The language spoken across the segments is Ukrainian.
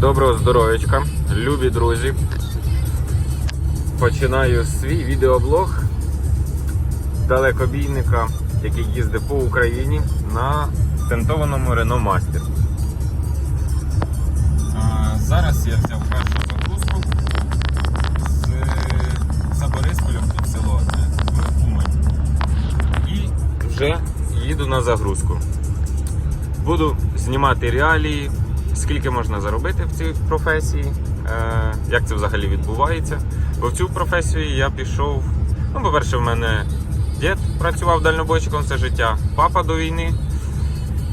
Доброго здоров'ячка, любі друзі. Починаю свій відеоблог далекобійника, який їздить по Україні на тентованому Renault Master. А, зараз я взяв першу загрузку з Заборисполя в село Умань. І вже їду на загрузку. Буду знімати реалії, скільки можна заробити в цій професії, е, як це взагалі відбувається. Бо в цю професію я пішов. Ну, по-перше, в мене дід працював дальнобойщиком все життя, папа до війни.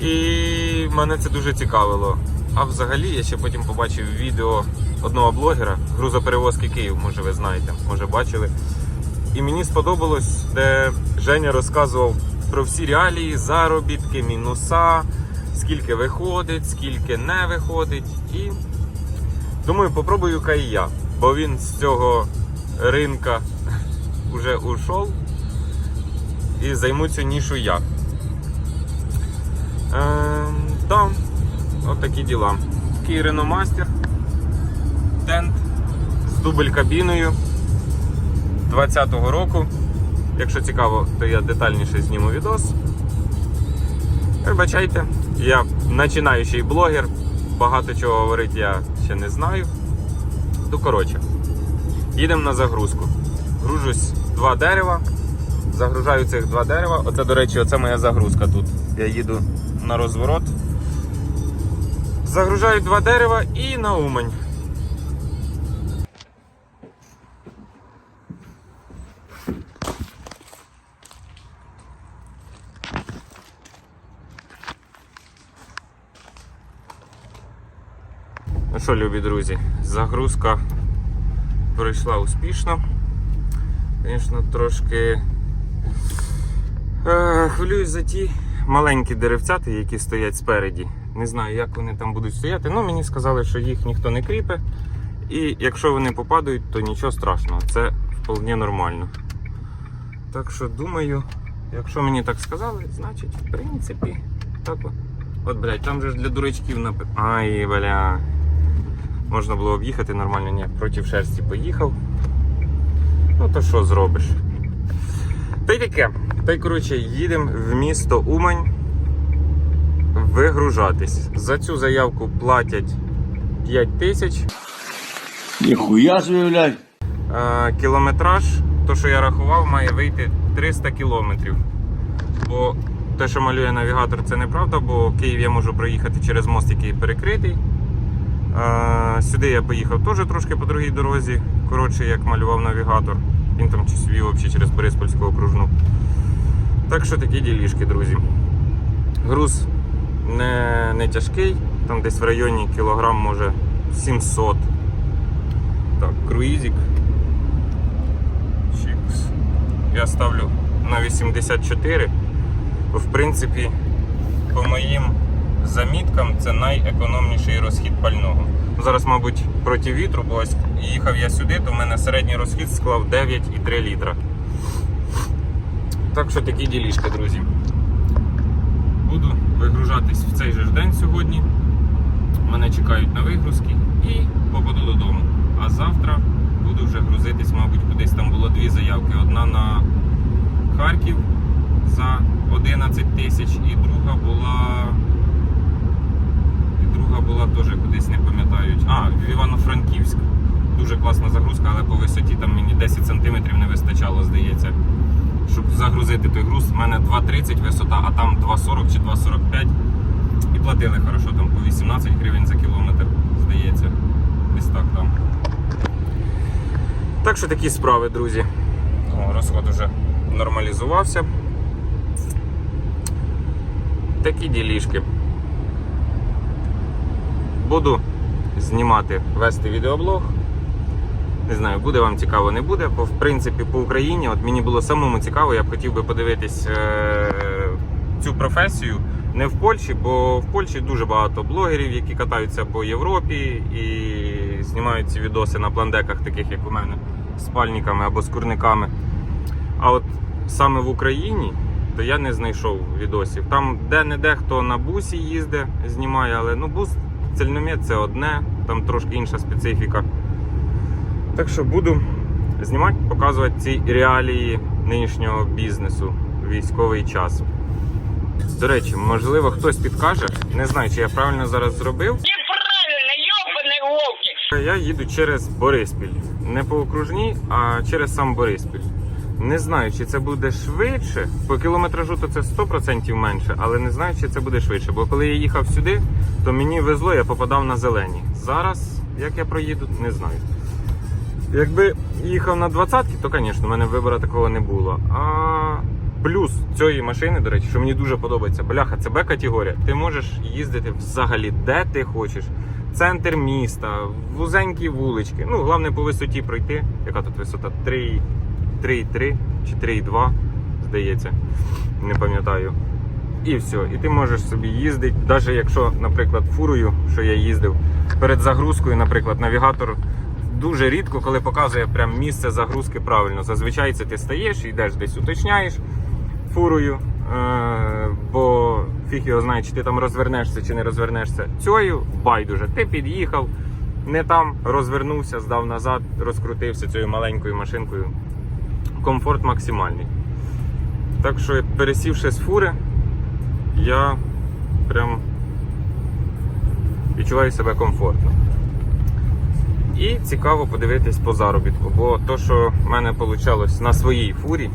І мене це дуже цікавило. А взагалі я ще потім побачив відео одного блогера грузоперевозки Київ, може ви знаєте, може бачили. І мені сподобалось, де Женя розказував про всі реалії, заробітки, мінуса, скільки виходить, скільки не виходить. І думаю, попробую-ка і я. Бо він з цього ринка вже ушов і займу цю нішу я. Ем, та, от такі діла. Такий Master, тент з дубль кабіною 20-го року. Якщо цікаво, то я детальніше зніму відос. Вибачайте, я починаючий блогер, багато чого говорити я ще не знаю. Ну, коротше, їдемо на загрузку. Гружусь два дерева, загружаю цих два дерева. Оце, до речі, оце моя загрузка тут. Я їду на розворот. Загружаю два дерева і на Умань. Що, любі друзі, загрузка пройшла успішно. Звісно, трошки е, хвилююсь за ті маленькі деревцяти, які стоять спереді. Не знаю, як вони там будуть стояти. Ну, мені сказали, що їх ніхто не кріпе. І якщо вони попадають, то нічого страшного. Це вполне нормально. Так що думаю, якщо мені так сказали, значить, в принципі, так. от. От, блядь, там же ж для дурачків напи... Ай, бля. Можна було об'їхати нормально, ні, проти шерсті поїхав. Ну то що зробиш? Та й таке. Та й коротше, їдемо в місто Умань вигружатись. За цю заявку платять 5 тисяч. Ніхуя собі. Е, Кілометраж, то що я рахував, має вийти 300 кілометрів. Бо те, що малює навігатор, це неправда, бо Київ я можу проїхати через мост, який перекритий. Сюди я поїхав теж трошки по другій дорозі, коротше, як малював навігатор. Він там чи свів взагалі через Бориспольську окружну. Так що такі ділішки, друзі. Груз не, не тяжкий, там десь в районі кілограм, може 700. Так, круїзик. Я ставлю на 84. В принципі, по моїм заміткам це найекономніший розхід пального. Зараз, мабуть, проти вітру, бо ось їхав я сюди, то в мене середній розхід склав 9,3 літра. Так що такі ділішки, друзі. Буду вигружатись в цей же день сьогодні. Мене чекають на вигрузки і попаду додому. А завтра буду вже грузитись, мабуть, кудись там було дві заявки. Одна на Харків за 11 тисяч і друга була. Друга була теж кудись не пам'ятаю. А, в Івано-Франківськ. Дуже класна загрузка, але по висоті там мені 10 см не вистачало, здається. Щоб загрузити той груз, у мене 2,30 висота, а там 2,40 чи 2,45. І платили хорошо, там по 18 гривень за кілометр, здається. Десь так там. Так що такі справи, друзі. О, розход вже нормалізувався. Такі ділішки. Буду знімати, вести відеоблог. Не знаю, буде вам цікаво, не буде, бо в принципі по Україні от мені було самому цікаво, я б хотів би подивитись е- цю професію не в Польщі, бо в Польщі дуже багато блогерів, які катаються по Європі і знімають ці відоси на пландеках, таких як у мене, спальниками або з курниками. А от саме в Україні то я не знайшов відосів. Там де-не-де хто на бусі їздить, знімає, але ну бус цельномет це одне, там трошки інша специфіка. Так що буду знімати, показувати ці реалії нинішнього бізнесу військовий час. До речі, можливо, хтось підкаже, не знаю, чи я правильно зараз зробив. Неправильно, ёбаный волки. Я їду через Бориспіль. Не по окружній, а через сам Бориспіль. Не знаю, чи це буде швидше. По кілометражу то це 100% менше, але не знаю, чи це буде швидше. Бо коли я їхав сюди, то мені везло, я попадав на зелені. Зараз, як я проїду, не знаю. Якби їхав на 20-ки, то, звісно, в мене вибору такого не було. А плюс цієї машини, до речі, що мені дуже подобається, бляха, це Б-категорія. Ти можеш їздити взагалі де ти хочеш. Центр міста, вузенькі вулички. Ну, головне по висоті пройти. Яка тут висота? 3, 3,3 чи 3,2, здається. Не пам'ятаю. І все. І ти можеш собі їздити, навіть якщо, наприклад, фурою, що я їздив, перед загрузкою, наприклад, навігатор дуже рідко, коли показує прям місце загрузки правильно. Зазвичай це ти стаєш, йдеш десь уточняєш фурою, е- бо фіг його знає, чи ти там розвернешся, чи не розвернешся. Цією байдуже. Ти під'їхав, не там розвернувся, здав назад, розкрутився цією маленькою машинкою. Комфорт максимальний. Так що, пересівши з фури, я прям відчуваю себе комфортно. І цікаво подивитись по заробітку, бо то, що в мене вийшло на своїй фурі,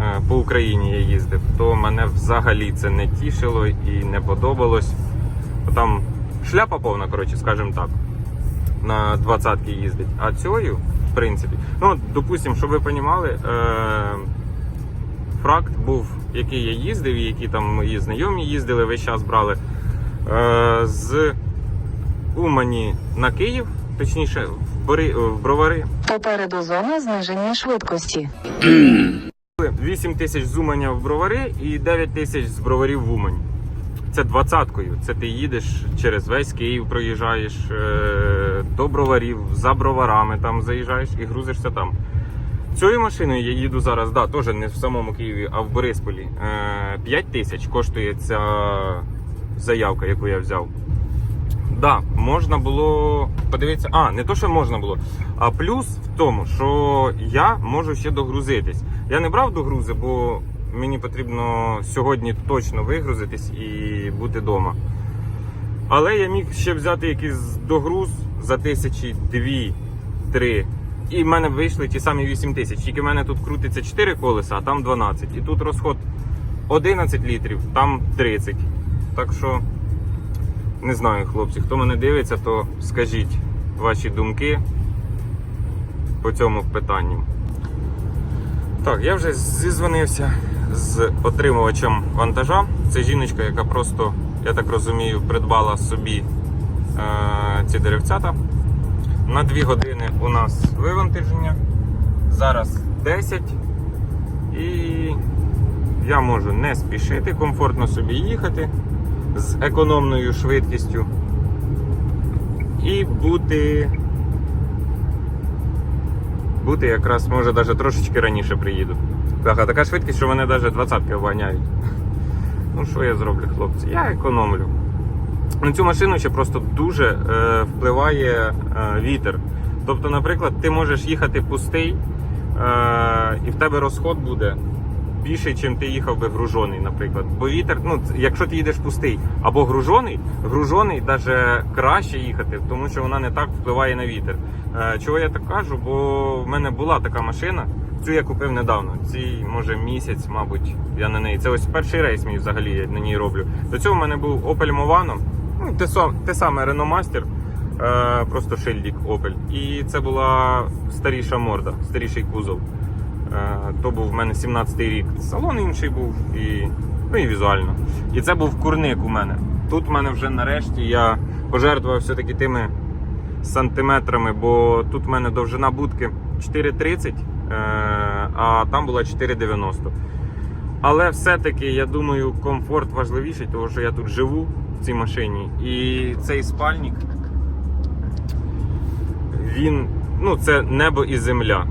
е, по Україні я їздив, то мене взагалі це не тішило і не подобалось. Там шляпа повна, коротше, скажімо так, на 20-ки їздить. А цією, в принципі, ну, допустимо, щоб ви розуміли, е, фракт був, який я їздив, і які там мої знайомі їздили, весь час брали. Е, з Умані на Київ, точніше, в, Бори, в Бровари. Попереду зона зниження швидкості. 8 тисяч з Уманя в Бровари і 9 тисяч з Броварів в Умань. Це двадцяткою. Це ти їдеш через весь Київ, проїжджаєш е, до броварів, за броварами там заїжджаєш і грузишся там. Цією машиною я їду зараз, да, теж не в самому Києві, а в Борисполі. Е, 5 тисяч коштує ця заявка, яку я взяв. Да, можна було подивитися. А, не то, що можна було. А плюс в тому, що я можу ще догрузитись. Я не брав догрузи, бо мені потрібно сьогодні точно вигрузитись і бути вдома. Але я міг ще взяти якийсь догруз за тисячі дві, три. І в мене вийшли ті самі 8 тисяч. Тільки в мене тут крутиться 4 колеса, а там 12. І тут розход 11 літрів, там 30. Так що. Не знаю, хлопці, хто мене дивиться, то скажіть ваші думки по цьому питанню. Так, я вже зізвонився з отримувачем вантажа. Це жіночка, яка просто, я так розумію, придбала собі е- ці деревцята. На 2 години у нас вивантаження. Зараз 10. І я можу не спішити, комфортно собі їхати з економною швидкістю і бути. Бути якраз може навіть трошечки раніше приїду. Так, а така швидкість, що мене навіть двадцятки обганяють. Ну, що я зроблю, хлопці? Я економлю. На цю машину ще просто дуже е, впливає е, вітер. Тобто, наприклад, ти можеш їхати пустий, е, і в тебе розход буде більший, чим ти їхав би гружений, наприклад. Бо вітер, ну якщо ти їдеш пустий або гружений, гружений навіть краще їхати, тому що вона не так впливає на вітер. Е, чого я так кажу? Бо в мене була така машина. Цю я купив недавно. Цій може місяць, мабуть, я на неї. Це ось перший рейс мій взагалі я на ній роблю. До цього в мене був Opel Movano. Ну, те, те саме Renault Master, е, просто шильдик Opel. І це була старіша морда, старіший кузов. Е, То був в мене 17-й рік. Салон інший був і, ну і візуально. І це був курник у мене. Тут в мене вже нарешті я пожертвував все-таки тими сантиметрами, бо тут в мене довжина будки 4,30, е, а там була 4,90. Але все-таки, я думаю, комфорт важливіший, тому що я тут живу в цій машині. І цей спальник, він, ну, це небо і земля.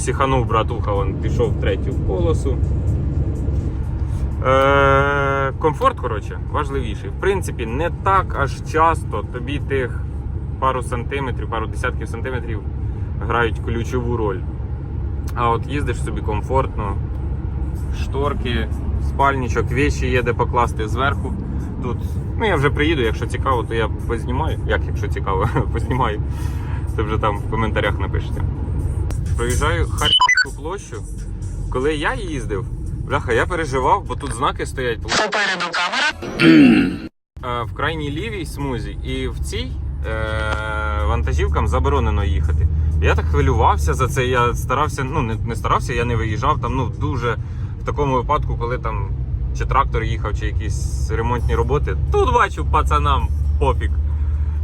Психанув братуха, він пішов в третю полосу. Е, комфорт, коротше, важливіший. В принципі, не так аж часто тобі тих пару сантиметрів, пару десятків сантиметрів грають ключову роль. А от їздиш собі комфортно, шторки, спальничок, віші є де покласти зверху. Тут, ну я вже приїду, якщо цікаво, то я познімаю. Як, якщо цікаво, познімаю. Це вже там в коментарях напишете. Проїжджаю Харківську площу. Коли я їздив, бляха, я переживав, бо тут знаки стоять. Попереду камера. Е, в крайній лівій смузі, і в цій е, вантажівкам заборонено їхати. Я так хвилювався за це. Я старався, ну не, не старався, я не виїжджав там. Ну дуже в такому випадку, коли там чи трактор їхав, чи якісь ремонтні роботи. Тут бачу пацанам пофіг.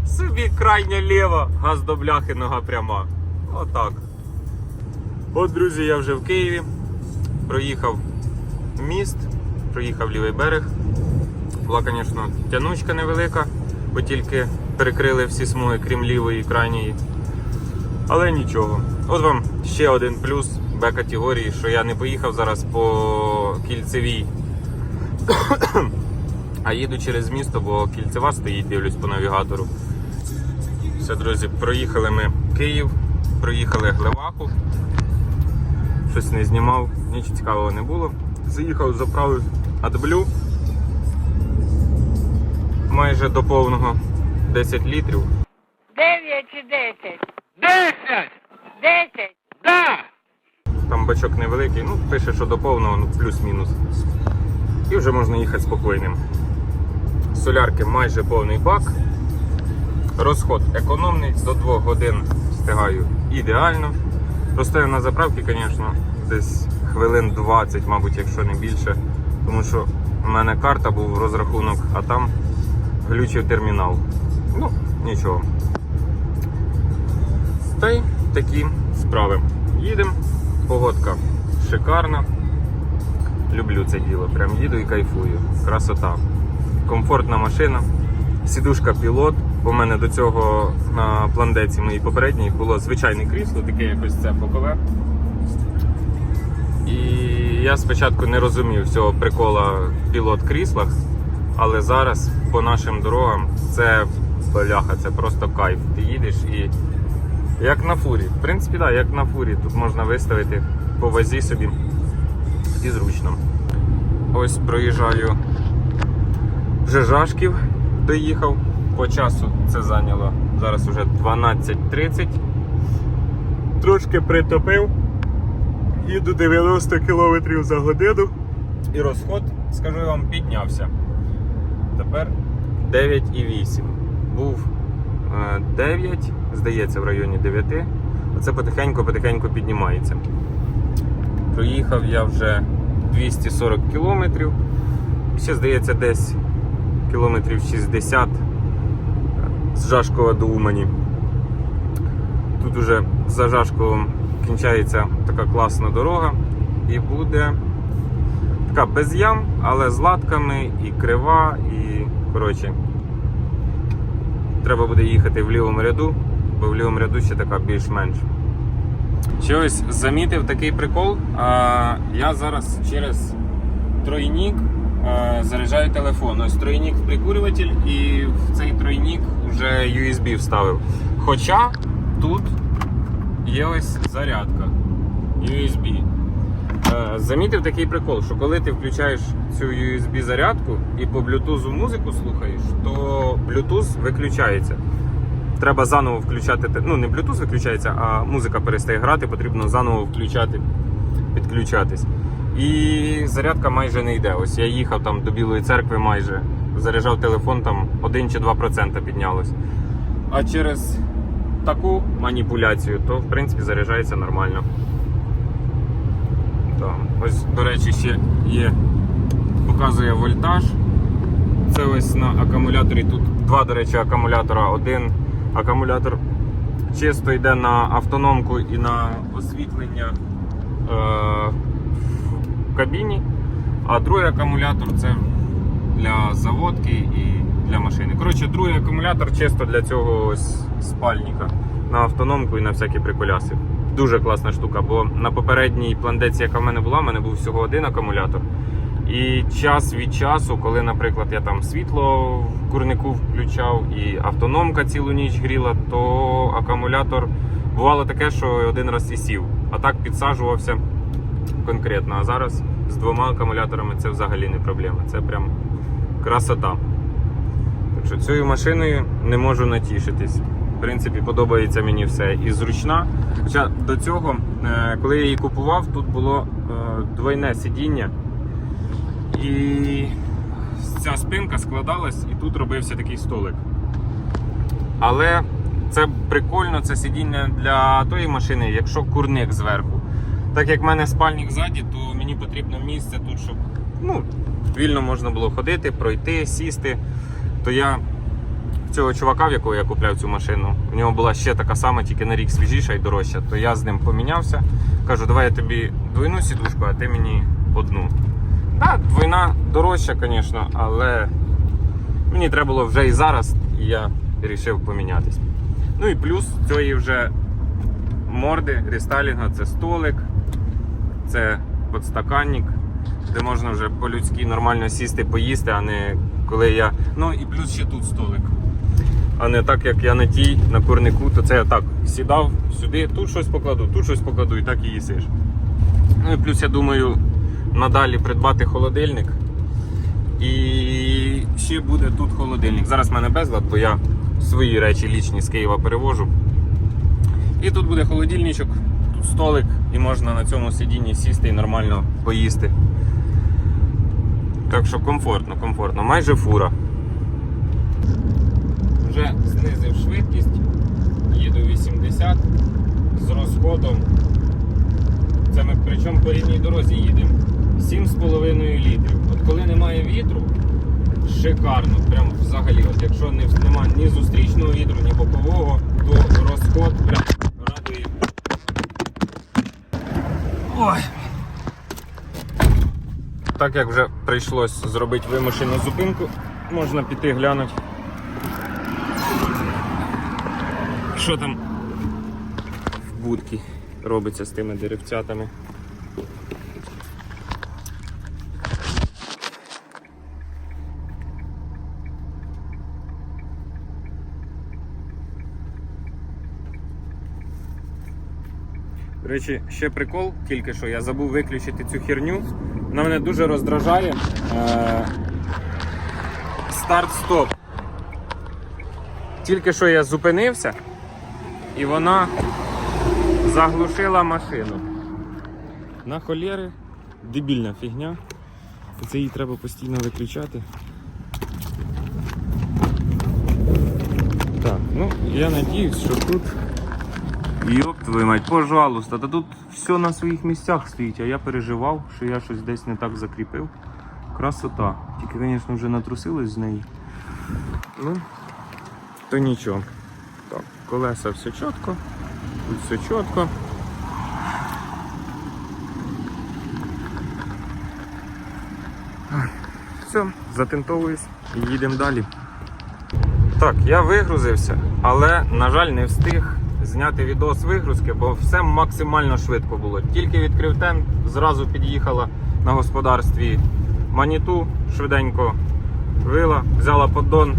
Собі крайня ліва, газ до бляхи, нога пряма. Отак. От, друзі, я вже в Києві. Проїхав міст, проїхав лівий берег. Була, звісно, тянучка невелика, бо тільки перекрили всі смуги, крім лівої і крайньої. Але нічого. От вам ще один плюс Б-категорії, що я не поїхав зараз по кільцевій, а їду через місто, бо кільцева стоїть, дивлюсь по навігатору. Все, друзі, проїхали ми Київ, проїхали Глеваху. Щось не знімав, нічого цікавого не було. Заїхав, заправив AdBlue майже до повного 10 літрів. Дев'ять чи десять? Десять! Десять. Да! Там бачок невеликий, ну пише, що до повного, ну плюс-мінус. І вже можна їхати спокійним. Солярки майже повний бак. Розход економний, до 2 годин встигаю ідеально. Простою на заправці, звісно, десь хвилин 20, мабуть, якщо не більше. Тому що в мене карта був розрахунок, а там глючив термінал. Ну, нічого. Та й такі справи. Їдемо. Погодка шикарна. Люблю це діло. Прям їду і кайфую. Красота. Комфортна машина. Сідушка пілот. У мене до цього на пландеці моїй попередній було звичайне крісло, таке якось це бокове. І я спочатку не розумів цього прикола пілот кріслах, але зараз по нашим дорогам це бляха, це просто кайф. Ти їдеш і як на фурі. В принципі, так, як на фурі. Тут можна виставити по вазі собі і зручно. Ось проїжджаю вже Жашків, доїхав. По часу це зайняло. Зараз вже 12.30. Трошки притопив. Їду 90 км за годину. І розход, скажу вам, піднявся. Тепер 9,8. Був е, 9, здається, в районі 9. Оце потихеньку-потихеньку піднімається. Проїхав я вже 240 кілометрів. Ще, здається, десь кілометрів 60 з Жашкова до Умані. Тут уже за Жашковом кінчається така класна дорога і буде така без ям, але з латками і крива, і коротше. Треба буде їхати в лівому ряду, бо в лівому ряду ще така більш-менш. Ще ось замітив такий прикол. А, я зараз через тройнік заряджаю телефон. Ось тройнік в прикурюватель і в цей тройнік вже USB вставив. Хоча тут є ось зарядка USB. Е, Замітив такий прикол, що коли ти включаєш цю USB зарядку і по Bluetooth музику слухаєш, то Bluetooth виключається. Треба заново включати. Ну, не Bluetooth виключається, а музика перестає грати, потрібно заново включати, підключатись. І зарядка майже не йде. Ось я їхав там до Білої церкви майже, заряджав телефон, там 1 чи 2% піднялось. А через таку маніпуляцію, то в принципі заряджається нормально. Так. Ось, до речі, ще є, показує вольтаж. Це ось на акумуляторі. Тут два, до речі, акумулятора. Один акумулятор чисто йде на автономку і на освітлення е, кабіні, а другий акумулятор це для заводки і для машини. Коротше, другий акумулятор чисто для цього ось спальника на автономку і на всякі приколяси. Дуже класна штука, бо на попередній пландеці, яка в мене була, в мене був всього один акумулятор. І час від часу, коли, наприклад, я там світло в курнику включав і автономка цілу ніч гріла, то акумулятор бувало таке, що один раз і сів, а так підсаджувався конкретно. А зараз з двома акумуляторами це взагалі не проблема. Це прям красота. Так що цією машиною не можу натішитись. В принципі, подобається мені все і зручна. Хоча до цього, е, коли я її купував, тут було е, двойне сидіння. І ця спинка складалась, і тут робився такий столик. Але це прикольно, це сидіння для тої машини, якщо курник зверху. Так як в мене спальник ззаді, то мені потрібно місце тут, щоб ну, вільно можна було ходити, пройти, сісти. То я цього чувака, в якого я купляв цю машину, у нього була ще така сама, тільки на рік свіжіша і дорожча. То я з ним помінявся. Кажу, давай я тобі двойну сідушку, а ти мені одну. Так, двойна дорожча, звісно, але мені треба було вже і зараз, і я вирішив помінятись. Ну і плюс цієї вже морди рестайлінга це столик, це подстаканник, де можна вже по-людськи нормально сісти, поїсти, а не коли я. Ну і плюс ще тут столик. А не так, як я на тій, на курнику, то це я так сідав сюди, тут щось покладу, тут щось покладу і так і їсиш. Ну і плюс я думаю надалі придбати холодильник. І ще буде тут холодильник. Зараз в мене безлад, бо я свої речі лічні з Києва перевожу. І тут буде холодильничок, тут столик, і можна на цьому сидінні сісти і нормально поїсти. Так що комфортно, комфортно. Майже фура. Вже знизив швидкість, їду 80 з розходом. Це ми причому по рідній дорозі їдемо. 7,5 літрів. От коли немає вітру, шикарно, прям взагалі. От якщо немає ні зустрічного вітру, ні бокового, то розход прям Ой. Так як вже прийшлось зробити вимушену зупинку, можна піти глянути. Що там в будці робиться з тими деревцятами? До речі, ще прикол, тільки що я забув виключити цю херню. Вона мене дуже роздражає. Е, Старт-стоп. Тільки що я зупинився, і вона заглушила машину. На холєри, дебільна фігня. Це її треба постійно виключати. Так, ну я надіюсь, що тут. Йоп твою мать, пожалуйста, та тут все на своїх місцях стоїть, а я переживав, що я щось десь не так закріпив. Красота. Тільки, звісно, вже натрусилось з неї. Ну, то нічого. Так, колеса все чітко, тут все чітко. Все, затинтовуюсь і їдемо далі. Так, я вигрузився, але, на жаль, не встиг зняти відос вигрузки, бо все максимально швидко було. Тільки відкрив тент, зразу під'їхала на господарстві маніту, швиденько вила, взяла поддон,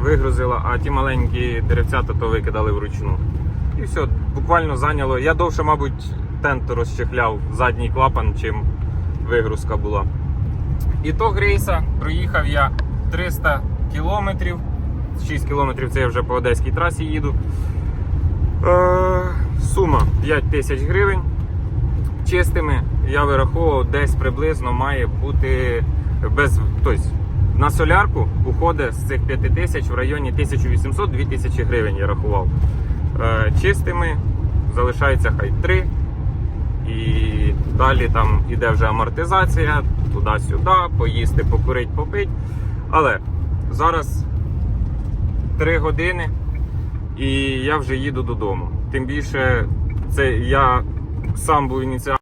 вигрузила, а ті маленькі деревцята то викидали вручну. І все, буквально зайняло. Я довше, мабуть, тент розчехляв задній клапан, чим вигрузка була. Ітог рейса проїхав я 300 кілометрів. 6 кілометрів це я вже по одеській трасі їду. Е, сума 5 тисяч гривень. Чистими я вираховував, десь приблизно має бути без. Тобто на солярку уходить з цих 5 тисяч в районі 1800-2000 гривень я рахував. Е, чистими залишається хай 3. І далі там іде вже амортизація, туди-сюди, поїсти, покурити, попити. Але зараз 3 години і я вже їду додому. Тим більше, це я сам був ініціатором.